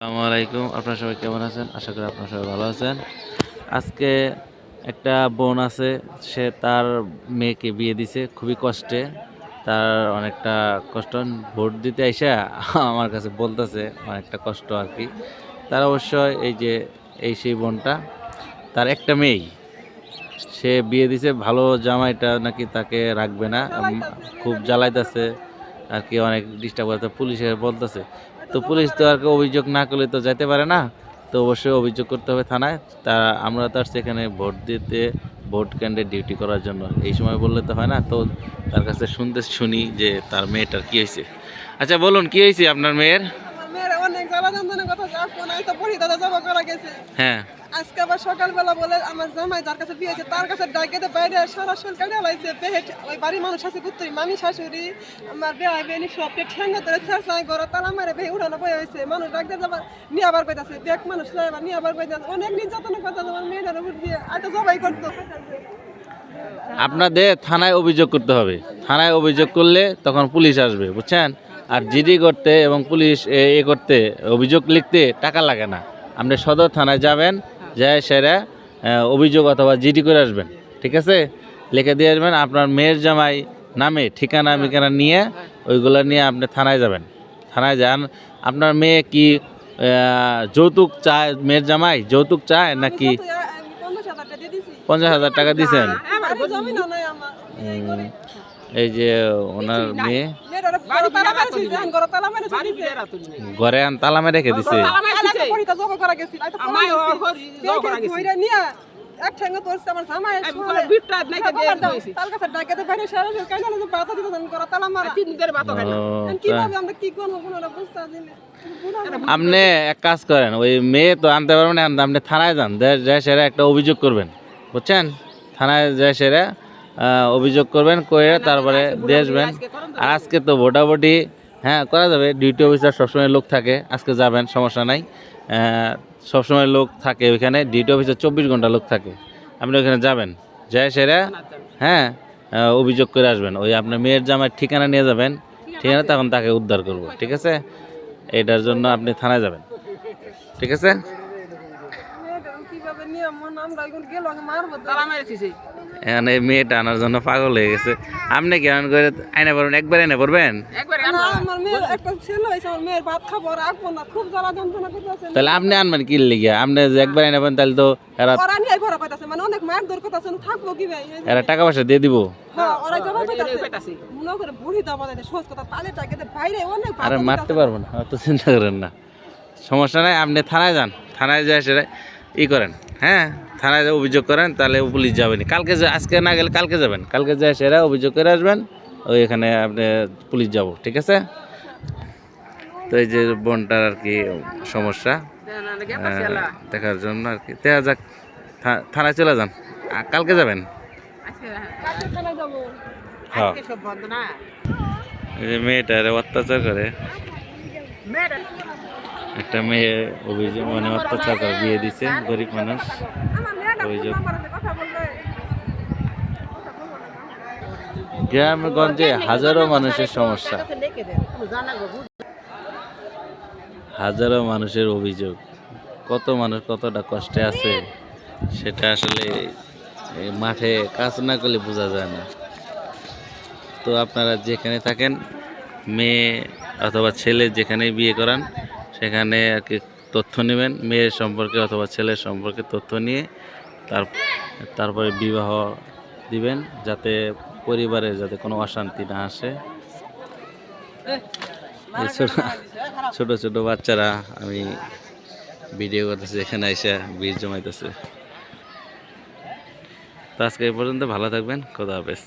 আসসালামু আলাইকুম। আপনারা সবাই কেমন আছেন? আশা করি আপনারা সবাই ভালো আছেন। আজকে একটা বোন আছে, সে তার মেয়েকে বিয়ে দিছে খুবই কষ্টে। তার অনেকটা কষ্ট, ভোট দিতে আইসা আমার কাছে বলতেছে অনেকটা কষ্ট আর কি। তার অবশ্যই এই যে, এই সেই বোনটা, তার একটা মেয়েই। সে বিয়ে দিছে, ভালো জামাইটা নাকি তাকে রাখবে না। খুব জ্বালাইতেছে আর কি, অনেক ডিস্টার্ব করতে পুলিশে বলতেছে। তো পুলিশ তো আর অভিযোগ না করলে তো যেতে পারে না। তো অবশ্যই অভিযোগ করতে হবে থানায়। তা আমরা তো আর সেখানে ভোট দিতে ভোট কেন্দ্রে ডিউটি করার জন্য এই সময় বললে তো হয় না। তো তার কাছে শুনতে শুনি যে তার মেয়েটার কি হয়েছে। আচ্ছা বলুন কি হয়েছে আপনার মেয়ের? হ্যাঁ। আজকে আবার সকালবেলা বলে আমার জামাই যার কাছে বিয়েছে তার কাছে ডাকে বাইরে সারা শোল কাটে লাইছে ওই বাড়ির মানুষ আছে পুত্রী মামি শাশুড়ি, আমার বেড়াই বেনি সবকে ঠেঙ্গা ধরে চেঁচাই ঘর তালা মারে বেয়ে উড়ানো বয়ে হয়েছে, মানুষ ডাকতে যাবার নিয়ে আবার কইতাছে বেক মানুষ যাইবার নিয়ে আবার কইতাছে, অনেক নির্যাতনের কথা আমার মেয়েটার উপর দিয়ে আজ জবাই করতো। আপনাদের থানায় অভিযোগ করতে হবে। থানায় অভিযোগ করলে তখন পুলিশ আসবে, বুঝছেন? আর জিডি করতে এবং পুলিশ এ করতে অভিযোগ লিখতে টাকা লাগে না। আপনি সদর থানায় যাবেন যাই সেরা অভিযোগ অথবা জিডি করে আসবেন ঠিক আছে? লিখে দিয়ে আসবেন আপনার মেয়ের জামাই নামে ঠিকানা মিকানা নিয়ে ওইগুলো নিয়ে আপনি থানায় যাবেন। থানায় যান আপনার মেয়ে কি যৌতুক চায় মেয়ের জামাই যৌতুক চায় নাকি পঞ্চাশ হাজার টাকা দিয়ে পঞ্চাশ হাজার টাকা দিয়েছেন এই যে ওনার মেয়ে। মেয়েটার ঘর তালা মেরে রেখে দিছে। আলাদা পরিতা জব করা গেছি আই তো আমায় ওর ঘরে জব করা গেছি। কইরা নিয়া এক ঠ্যাঙ্গ তোরছে আমার জামাই আমি বলে বিটটা দিয়ে দিয়েছি। তার কাছে ডাকে তো বাইরে সারা কাইনা যে বাতা দিতে জান করা তালা মারা। তিন দিনের ভাতও খাই না। কি ভাবে আমরা কি করব কোনটা বুঝতা দিলে আপনি এক কাজ করেন ওই মেয়ে তো আনতে পারবেন না আপনি থানায় যান দে- যাই সেরা একটা অভিযোগ করবেন বুঝছেন? থানায় যাই সেরা আহ, অভিযোগ করবেন করে তারপরে দিয়ে আসবেন আর আজকে তো ভোটাভুটি হ্যাঁ করা যাবে। ডিউটি অফিসার সবসময় লোক থাকে আজকে যাবেন সমস্যা নাই। সবসময় লোক থাকে ওইখানে ডিউটি অফিসার চব্বিশ ঘণ্টা লোক থাকে। আপনি ওইখানে যাবেন যাই সেরা হ্যাঁ অভিযোগ করে আসবেন। ওই আপনার মেয়ের জামার ঠিকানা নিয়ে যাবেন ঠিকানা তখন তাকে উদ্ধার করব ঠিক আছে? এটার জন্য আপনি থানায় যাবেন ঠিক আছে? এখন মেয়েটা আনার জন্য পাগল হয়ে গেছে। আপনি কেমন করে আইনা পারবেন? একবার এনে পড়বেন একবারে না, আনবা। আমার মেয়ের একটা ছেলে হয়েছে আমার মেয়ের ভাত খাব আর রাখব না। খুব জ্বালা যন্ত্রণা করতেছে। তাহলে আপনি আনবেন কি লিগে? আপনি যে একবার তাহলে তো এরা মানে অনেক মার দর করতেছে থাকব কি ভাই? এই যে- এরা টাকা পয়সা দিয়ে দিব। হ্যাঁ আরে মারতে। পারব না অত চিন্তা করেন না। সমস্যা নাই আপনি থানায় যান। থানায় যায় সেটা ই করেন হ্যাঁ? থানায় অভিযোগ করেন, তাহলে পুলিশ যাবেন। কালকে আজকে না গেলে কালকে যাবেন। কালকে যায় সেরা অভিযোগ করে আসবেন, ওই এখানে আপনি পুলিশ যাব, ঠিক আছে? তো এই যে বোনটার আর কি সমস্যা। দেখার জন্য আর কি। দেখা যাক থানায় চলে যান। কালকে যাবেন। হ্যাঁ। অত্যাচার করে। একটা মেয়ে অভিযোগ মানে অত্যাচার করে, বিয়ে দিছে, গরিব মানুষ। ওই যে-। গ্রামগঞ্জে হাজারো মানুষের সমস্যা। হাজারো মানুষের অভিযোগ। কত মানুষ কতটা কষ্টে আছে সেটা আসলে এই মাঠে কাজ না করলে বোঝা যায় না। তো আপনারা যেখানে থাকেন মেয়ে অথবা ছেলে যেখানে বিয়ে করান সেখানে আর কি তথ্য নেবেন। মেয়ের সম্পর্কে অথবা ছেলের সম্পর্কে তথ্য নিয়ে তার, তারপরে বিবাহ দিবেন যাতে পরিবারে যাতে কোনো অশান্তি না আসে। ছোট ছোট বাচ্চারা আমি ভিডিও করতেছি, এখানে এসে বীজ জমাইতেছে। তো আজকে এই পর্যন্ত ভালো থাকবেন, খোদা হাফেজ।